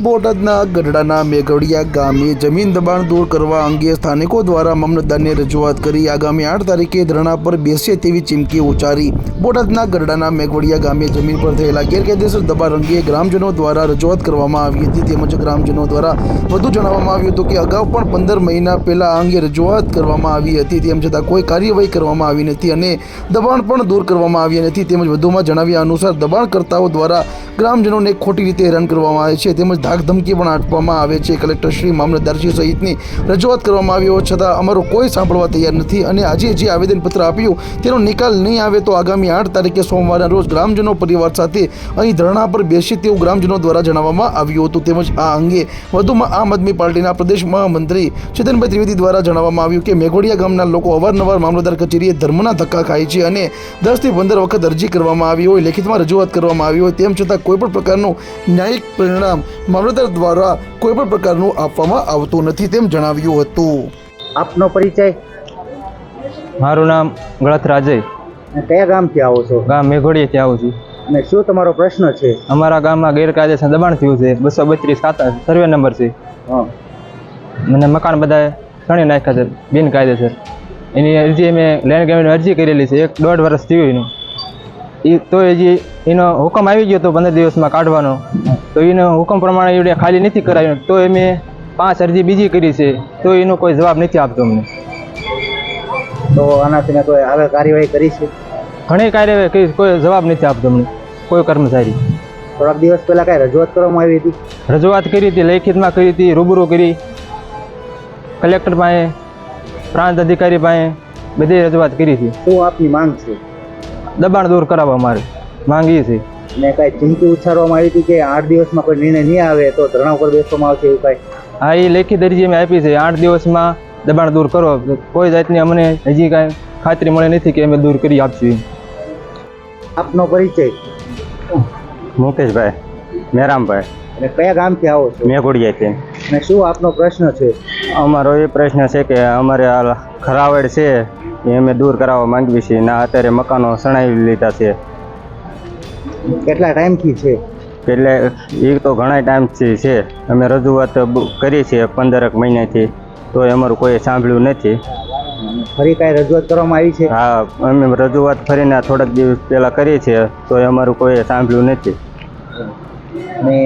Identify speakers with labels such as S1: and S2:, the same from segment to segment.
S1: બોટાદના ગઢડાના મેઘડિયા ગામે જમીન દબાણ દૂર કરવા અંગે સ્થાનિકો દ્વારા મામલતદારને રજૂઆત કરી આગામી આઠ તારીખે ધરણા પર બેસે તેવી ચીમકી ઉચ્ચારી. બોટાદના ગઢડાના મેઘવડિયા ગામે જમીન પર થયેલા ગેરકાયદેસર દબાણ અંગે ગ્રામજનો દ્વારા રજૂઆત કરવામાં આવી હતી. તેમજ ગ્રામજનો દ્વારા વધુ જણાવવામાં આવ્યું હતું કે અગાઉ પણ પંદર મહિના પહેલા આ અંગે રજૂઆત કરવામાં આવી હતી. તેમ છતાં કોઈ કાર્યવાહી કરવામાં આવી નથી અને દબાણ પણ દૂર કરવામાં આવી નથી. તેમજ વધુમાં જણાવ્યા અનુસાર દબાણકર્તાઓ દ્વારા ગ્રામજનોને ખોટી રીતે હેરાન કરવામાં આવે છે. તેમજ ધાક ધમકી પણ આપવામાં આવે છે. કલેક્ટરશ્રી મામલતદારશ્રી સહિતની રજૂઆત કરવામાં આવી હોવા છતાં અમારું કોઈ સાંભળવા તૈયાર નથી અને આજે જે આવેદનપત્ર આપ્યું તેનો નિકાલ નહીં આવે તો આગામી આઠ તારીખે સોમવારના રોજ ગ્રામજનો પરિવાર સાથે અહીં ધરણા પર બેસી તેવું ગ્રામજનો દ્વારા જણાવવામાં આવ્યું હતું. તેમજ આ અંગે વધુમાં આમ આદમી પાર્ટીના પ્રદેશ મહામંત્રી ચેતનભાઈ ત્રિવેદી દ્વારા જણાવવામાં આવ્યું કે મેઘોડિયા ગામના લોકો અવારનવાર મામલતદાર કચેરીએ ધર્મના ધક્કા ખાય છે અને દસથી પંદર વખત અરજી કરવામાં આવી હોય, લેખિતમાં રજૂઆત કરવામાં આવી હોય તેમ છતાં કોઈપણ પ્રકારનું ન્યાયિક પરિણામ મામલતદાર દ્વારા કોઈ પણ પ્રકારનું આપવામાં આવતું નથી તેમ જણાવ્યું હતું.
S2: આપનો પરિચય?
S3: મારું નામ ગળથરા
S2: રાજય કયા ગામથી આવો છો?
S3: ગામ મેઘોડીએથી આવું છું.
S2: અને શું તમારો પ્રશ્ન છે?
S3: અમારા ગામમાં ગેરકાયદેસર દબાણ થયું છે. બસો બત્રીસ ખાતા સર્વે નંબર છે.
S2: હા.
S3: મને મકાન બધાએ સણી નાખ્યા છે. બિનકાયદેસર. એની અરજી અમે લેન્ડ ગેમની અરજી કરેલી છે. એક દોઢ વર્ષ થયું એનું. એ તો હજી એનો હુકમ આવી ગયો તો પંદર દિવસમાં કાઢવાનો. તો એનો હુકમ પ્રમાણે એવડે ખાલી નથી કરાવ્યો તો એ મેં પાંચ અરજી બીજી કરી છે. તો એનો કોઈ જવાબ નથી આપતો અમને.
S2: તો આનાથી મેં કોઈ આગળ કાર્યવાહી કરી છે?
S3: ઘણી કાર્યવાહી કરી કોઈ જવાબ નથી આપતો અમને. કોઈ કર્મચારી.
S2: થોડાક દિવસ પહેલાં કાંઈ રજૂઆત કરવામાં આવી હતી?
S3: રજૂઆત કરી હતી લેખિતમાં કરી હતી રૂબરૂ કરી. કલેક્ટર પાસે પ્રાંત અધિકારી પાસે બધી રજૂઆત કરી હતી.
S2: શું આપની માંગ છે?
S3: દબાણ દૂર કરાવવા મારે. માંગીએ છીએ.
S2: અને કાંઈ ચીમકી ઉચ્ચારવામાં આવી હતી કે આઠ દિવસમાં કોઈ નિર્ણય નહીં આવે તો ધરણા ઉપર બેસવામાં આવશે એવું કાંઈ?
S3: હા એ લેખિત અરજી અમે આપી છે. આઠ દિવસમાં દબાણ દૂર કરો. કોઈ જાતની અમને હજી કાંઈ ખાતરી મળે નથી કે અમે દૂર કરી આપશું
S2: આપનો પરિચય?
S4: મુકેશભાઈ મેરામભાઈ.
S2: અને કયા ગામથી આવો છો?
S4: મેઘોડિયાથી.
S2: અને શું આપનો પ્રશ્ન છે?
S4: અમારો એ પ્રશ્ન છે કે અમારે આ ખરાવડ છે. એ અમે દૂર કરાવવા માંગીએ છીએ. ના અત્યારે મકાનો સણાવી લીધા છે.
S2: કેટલા ટાઈમથી છે?
S4: એટલે એ તો ઘણા ટાઈમથી છે. અમે રજૂઆત કરી છે પંદરક મહિનાથી. તો અમારું કોઈ સાંભળ્યું નથી.
S2: ફરી કાંઈ રજૂઆત કરવામાં આવી છે?
S4: હા અમે રજૂઆત ફરીને થોડાક દિવસ પહેલાં કરી છે. તો અમારું કોઈ સાંભળ્યું નથી.
S2: અને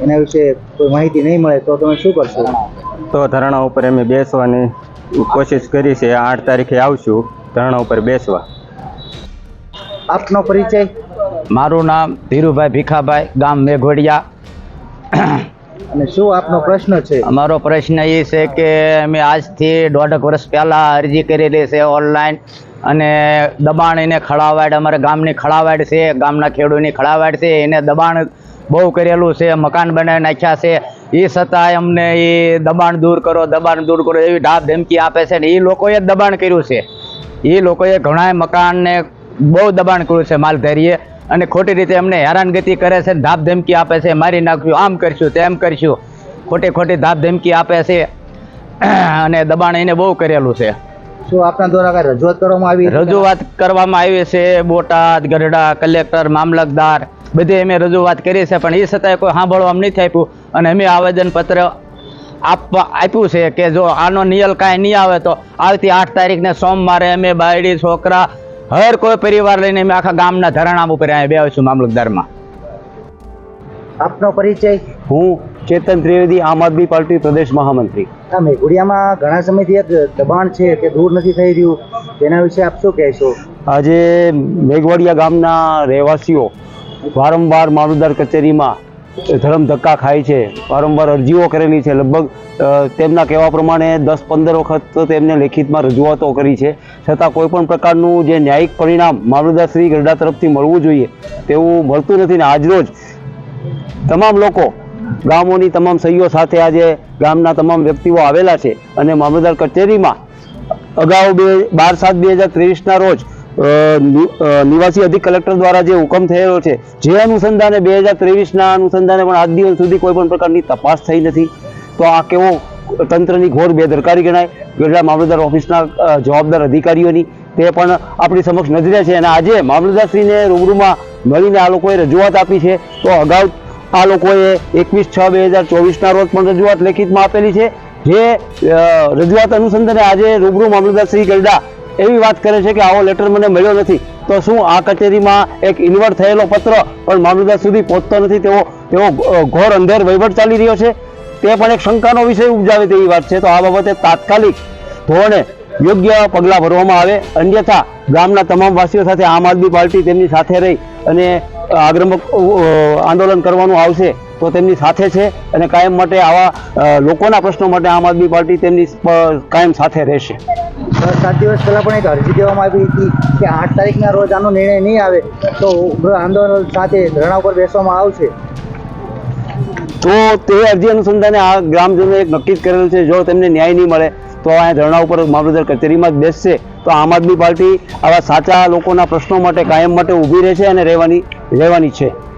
S2: એના વિશે કોઈ માહિતી નહીં મળે તો તમે શું કરશો?
S4: તો ધરણા ઉપર અમે બેસવાની કોશિશ કરી છે આઠ તારીખે આવશું ધરણા ઉપર બેસવા.
S2: આપનો પરિચય?
S5: મારું નામ ધીરુભાઈ ભીખાભાઈ ગામ મેઘોડિયા.
S2: અને શું આપનો પ્રશ્ન છે?
S5: અમારો પ્રશ્ન એ છે કે અમે આજથી દોઢક વર્ષ પહેલાં અરજી કરેલી છે ઓનલાઈન અને દબાણ એને ખડાવાડ અમારે ગામની ખડાવાડ છે ગામના ખેડૂતની ખડાવાડ છે એને દબાણ બહુ કરેલું છે મકાન બનાવી નાખ્યા છે. એ છતાંય અમને એ દબાણ દૂર કરો દબાણ દૂર કરો એવી ઢાબ ધમકી આપે છે ને એ લોકોએ જ દબાણ કર્યું છે. એ લોકોએ ઘણા મકાનને બહુ દબાણ કર્યું છે માલધારીએ અને ખોટી રીતે અમને હેરાનગતિ કરે છે ધાપ ધમકી આપે છે મારી નાખ્યું આમ કરશું તેમ કરશું. ખોટી ખોટી ધાપ ધમકી આપે છે અને દબાણ એને બહુ કરેલું છે.
S2: શું આપના દ્વારા કાંઈ રજૂઆત કરવામાં આવી
S5: રજૂઆત કરવામાં આવી છે બોટાદ ગઢડા કલેક્ટર મામલતદાર બધે અમે રજૂઆત કરી છે પણ એ છતાંય કોઈ સાંભળવામાં નથી આપ્યું. અને અમે આવેદનપત્ર આપવા આપ્યું છે કે જો આનો નિયલ કાંઈ નહીં આવે તો આવતી આઠ તારીખને સોમવારે અમે બાયડી છોકરા હર કોઈ પરિવાર લઈને અમે આખા ગામના ધરણા ઉપર અહીંયા બે મામલતદારમાં.
S2: આપનો પરિચય?
S6: હું ચેતન ત્રિવેદી આમ આદમી પાર્ટી પ્રદેશ મહામંત્રી.
S2: આ મેઘોડિયામાં ઘણા સમયથી એક દબાણ છે કે દૂર નથી થઈ રહ્યું? તેના વિશે આપ શું કહેશો?
S6: આજે મેઘવાડિયા ગામના રહેવાસીઓ વારંવાર મામલતદાર કચેરીમાં ધરમ ધક્કા ખાય છે. વારંવાર અરજીઓ કરેલી છે. લગભગ તેમના કહેવા પ્રમાણે દસ પંદર વખત તો તેમને લેખિતમાં રજૂઆતો કરી છે. છતાં કોઈપણ પ્રકારનું જે ન્યાયિક પરિણામ મામલતદાર શ્રી ગરડા તરફથી મળવું જોઈએ તેવું મળતું નથી ને આજરોજ તમામ લોકો, ગામોની તમામ સહીઓ સાથે આજે ગામના તમામ વ્યક્તિઓ આવેલા છે અને મામલતદાર કચેરીમાં અગાઉ બે, બાર સાત બે હજાર ત્રેવીસના રોજ નિવાસી અધિક કલેક્ટર દ્વારા જે હુકમ થયેલો છે, જે અનુસંધાને બે હજાર ત્રેવીસના અનુસંધાને પણ આજ દિવસ સુધી કોઈ પણ પ્રકારની તપાસ થઈ નથી. તો આ કેવો તંત્રની ઘોર બેદરકારી ગણાય? ગઢડા મામલતદાર ઓફિસના જવાબદાર અધિકારીઓની તે પણ આપણી સમક્ષ નજરે છે અને આજે મામલતદારશ્રીને રૂબરૂમાં મળીને આ લોકોએ રજૂઆત આપી છે. તો અગાઉ આ લોકોએ એકવીસ છ બે હજાર ચોવીસના રોજ પણ રજૂઆત લેખિતમાં આપેલી છે. જે રજૂઆત અનુસંધાને આજે રૂબરૂ મામલતદારશ્રી શ્રી ગરડા એવી વાત કરે છે કે આવો લેટર મને મળ્યો નથી. તો શું આ કચેરીમાં એક ઇન્વર્ટ થયેલો પત્ર પણ મામલતદાર સુધી પહોંચતો નથી? તેવો તેવો ઘોર અંધેર વહીવટ ચાલી રહ્યો છે. તે પણ એક શંકાનો વિષય ઉપજાવે તેવી વાત છે. તો આ બાબતે તાત્કાલિક ધોરણે યોગ્ય પગલાં ભરવામાં આવે. અન્યથા ગામના તમામ વાસીઓ સાથે આમ આદમી પાર્ટી તેમની સાથે રહી અને આગ્રમક આંદોલન કરવાનું આવશે તો તેમની સાથે છે અને કાયમ માટે આવા લોકોના પ્રશ્નો માટે આમ આદમી પાર્ટી તેમની કાયમ સાથે રહેશે.
S2: સાત દિવસ પહેલા પણ એક અરજી દેવામાં આવી હતી કે આઠ તારીખના રોજ આનો નિર્ણય નહીં આવે તો ઉગ્ર આંદોલન સાથે ધરણા ઉપર બેસવામાં આવશે.
S6: તો તે અરજી અનુસંધાને આ ગ્રામજનોએ એક નક્કી જ કરેલ છે જો તેમને ન્યાય નહીં મળે તો આ ધરણા ઉપર મામલતદાર કચેરીમાં જ બેસશે. તો આમ આદમી પાર્ટી આવા સાચા લોકોના પ્રશ્નો માટે કાયમ માટે ઊભી રહેશે અને રહેવાની રહેવાની છે.